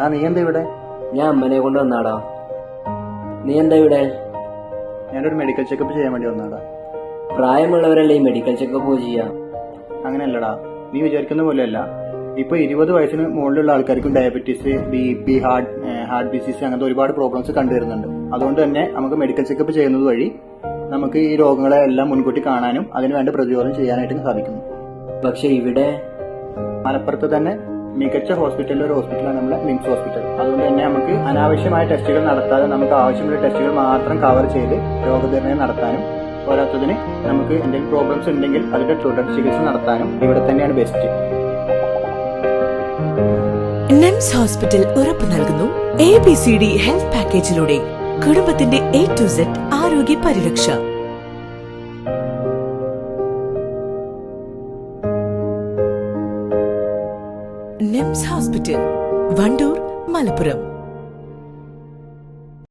ആ നീ എന്താ ഇവിടെ? ഞാൻ അമ്മനെ കൊണ്ട് വന്നാടാ. നീ എന്താ ഇവിടെ? ഞാനൊരു മെഡിക്കൽ ചെക്കപ്പ് ചെയ്യാൻ വേണ്ടി വന്നാടാ പ്രായമുള്ളവരല്ലേ ഈ മെഡിക്കൽ ചെക്കപ്പ് ചെയ്യാ? അങ്ങനെയല്ലടാ. നീ വിചാരിക്കുന്ന പോലെയല്ല. ഇപ്പൊ ഇരുപത് വയസ്സിന് മുകളിലുള്ള ആൾക്കാർക്കും diabetes B P heart heart disease അങ്ങനത്തെ ഒരുപാട് പ്രോബ്ലംസ് കണ്ടുവരുന്നുണ്ട്. അതുകൊണ്ട് തന്നെ നമുക്ക് മെഡിക്കൽ ചെക്കപ്പ് ചെയ്യുന്നത് വഴി നമുക്ക് ഈ രോഗങ്ങളെ എല്ലാം മുൻകൂട്ടി കാണാനും അതിനുവേണ്ട പ്രതിരോധം ചെയ്യാനായിട്ട് സാധിക്കുന്നു. പക്ഷെ ഇവിടെ മലപ്പുറത്ത് തന്നെ മികച്ച ഹോസ്പിറ്റലിൽ ഒരു ഹോസ്പിറ്റലാണ് നമ്മുടെ മിംസ് ഹോസ്പിറ്റൽ അതുകൊണ്ട് തന്നെ നമുക്ക് അനാവശ്യമായ ടെസ്റ്റുകൾ നടത്താതെ നമുക്ക് ആവശ്യമുള്ള ടെസ്റ്റുകൾ മാത്രം കവർ ചെയ്ത് രോഗനിർണയം നടത്താനും പോരാത്തതിന് നമുക്ക് എന്തെങ്കിലും പ്രോബ്ലംസ് ഉണ്ടെങ്കിൽ അതിന്റെ തുടർ ചികിത്സ നടത്താനും ഇവിടെ തന്നെയാണ് ബെസ്റ്റ് നിംസ് ഹോസ്പിറ്റൽ ഉറപ്പ് നൽകുന്നു. A B C D health പാക്കേജിലൂടെ കുടുംബത്തിന്റെ എ ടു സെഡ് ആരോഗ്യ പരിരക്ഷ. നിംസ് ഹോസ്പിറ്റൽ വണ്ടൂർ മലപ്പുറം.